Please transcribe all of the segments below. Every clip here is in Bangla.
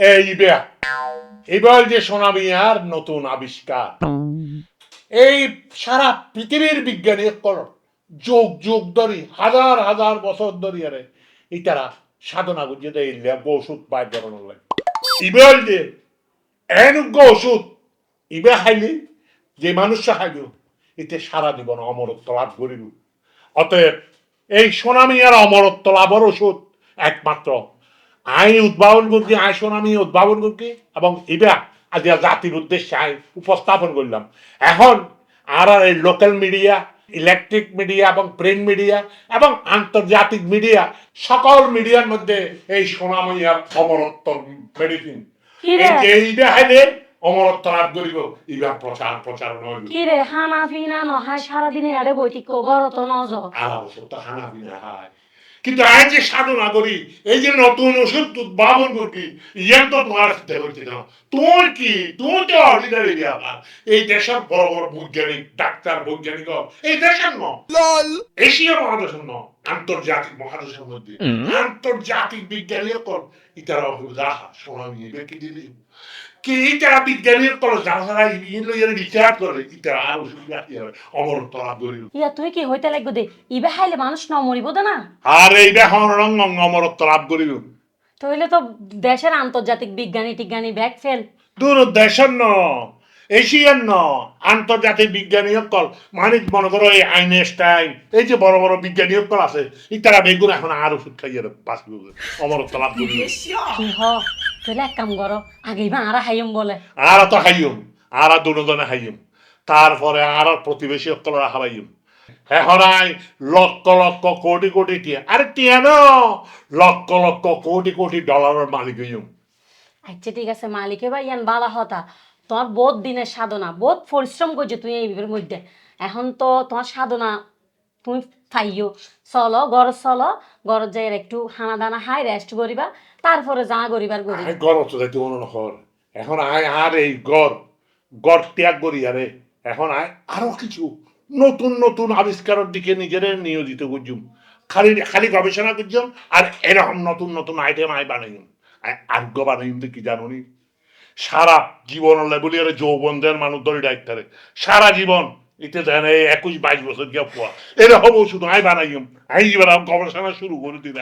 এই ইবে এবার যে সোনামিয়ার নতুন আবিষ্কার। এই সারা পৃথিবীর বিজ্ঞানী কর, যুগ যুগ ধরে, হাজার হাজার বছর ধরে আরে এই সাধনা করছে এই লেব ওষুধ পায় বেরোনোর লাগে। ইবেল যে এনুজ্ঞ ওষুধ ইবে খাইলে যে মানুষ খাইল এতে সারা জীবন অমরত্ব লাভ করিল অতএব এই সোনামিয়ার অমরত্ব লাভের ওষুধ একমাত্র আই উদ্ভাবন করছি আই সোনামি উদ্ভাবন করছি এবং ইবা আজ জাতির উদ্দেশ্যে আই উপস্থাপন করলাম। এখন আর আর এই লোকাল মিডিয়া ইলেকট্রিক মিডিয়া এবং প্রিন্ট মিডিয়া এবং আন্তর্জাতিক মিডিয়া সকল মিডিয়ার মধ্যে এই সোনামইয়ার অমরত্ব মেডিসিন এইটা হাইলে অমরত্ব লাভ করিব ইবা প্রচার প্রচারণা হইব কি রে? হানা ফিনা নহায় সারাদিনে আরে বৈতিক ঘর নজ আর তো হানা বিনা হয়। কিন্তু আজ যে সাধনা করি এই যে নতুন ওষুধ উদ্ভাবন করি ইয়ার তো তোমার সাথে করছি না। তোর কি? তোর তো অর্ডিনারি ব্যাপার এই দেশের বড় বড় বৈজ্ঞানিক ডাক্তার বৈজ্ঞানিক এই দেশের ন এশিয়া মহাদেশের ন আন্তর্জাতিক মহাদেশের মধ্যে। আন্তর্জাতিক বিজ্ঞানী কর ইতারা রাহা সময় নিয়ে দিলে কি ইতারা বিজ্ঞানী কর যারা যারা ইয়ে রিসার্চ করে ইতারা আর ওষুধ রাখি অমরত্ব লাভ করিল ইয়া তুই কি হইতে লাগবে দে? ইবে খাইলে মানুষ ন মরিব দে না? আর এই দেখুন রঙ অমরত্ব লাভ করিল তাহলে তো দেশের আন্তর্জাতিক বিজ্ঞানী টিজ্ঞানী ব্যাগ ফেল। দূর দেশের ন এশিয়ান ন আন্তর্জাতিক বিজ্ঞানী সকল। মানে মনে করো এই আইনস্টাইন এই যে বড় বড় বিজ্ঞানী সকল আছে ইতারা বেগুন এখন আর ওষুধ খাইয়ে বাঁচবে অমরত্ব লাভ করিল তাহলে এক কাম করো আগে আরা হাইম বলে। আর তো হাইম আর দুজনে হাইম তারপরে আর প্রতিবেশী সকলরা হারাইম। আই লক্ষ লক্ষ কোটি কোটি টিয়া। আরে টিয়া ন লক্ষ লক্ষ কোটি কোটি ডলারের মালিক হইম। আচ্ছা ঠিক আছে মালিকে ভাই ইয়ান বালা হতা। তোমার বহুত দিনের সাধনা, বহুত পরিশ্রম করছ তুই এই মধ্যে। এখন তো তোমার সাধনা তুমি ফাইও চলো, ঘর চলো, ঘর যাই একটু হানা দানা হাই রেস্ট করিবা, তারপরে যা করিবার করি। তো যাইতে মনে এখন আয়, আর এই গড় গড় ত্যাগ করি, আরে। এখন আয়, আরও কিছু। নতুন নতুন আবিষ্কারের দিকে নিজের নিয়োজিত করছুম। খালি খালি গবেষণা করছুম, আর এরকম নতুন নতুন আইটেম আয় বানাইম আয়, আজ্ঞ বানাইম তো কি জানো নি সারা জীবন লেবুলি আরে যৌবনদের মানুষ ধরে ডাক্তারে সারা জীবন। এতে দেন এই একুশ বাইশ বছর গিয়ে পোয়া। এরকম ওষুধ আয় বানাইম। আই এবার গবেষণা শুরু করে দিলে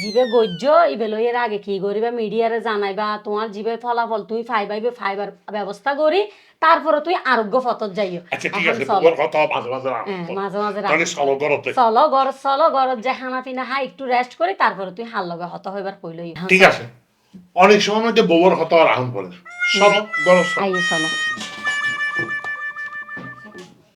জিবে গজ্য ইবে লইয়ের আগে কি করিবা মিডিয়ারে জানাইবা তোমার জিবে ফলাফল তুই ফাইবাইবে ফাইবার ব্যবস্থা করি তারপরে তুই আরোগ্য ফতত যাইও। আচ্ছা ঠিক আছে। তোমার কথা মাঝে মাঝে হ্যাঁ, মাঝে মাঝে তাহলে। চলো গড়তে চলো গর চলো গর যে হানা পিনা হাই একটু রেস্ট করি তারপরে তুই হাল লগে হত হইবার কইলই ঠিক আছে। অনেক সময় মধ্যে বোবর হতো আর আহম পড়ে সব গরম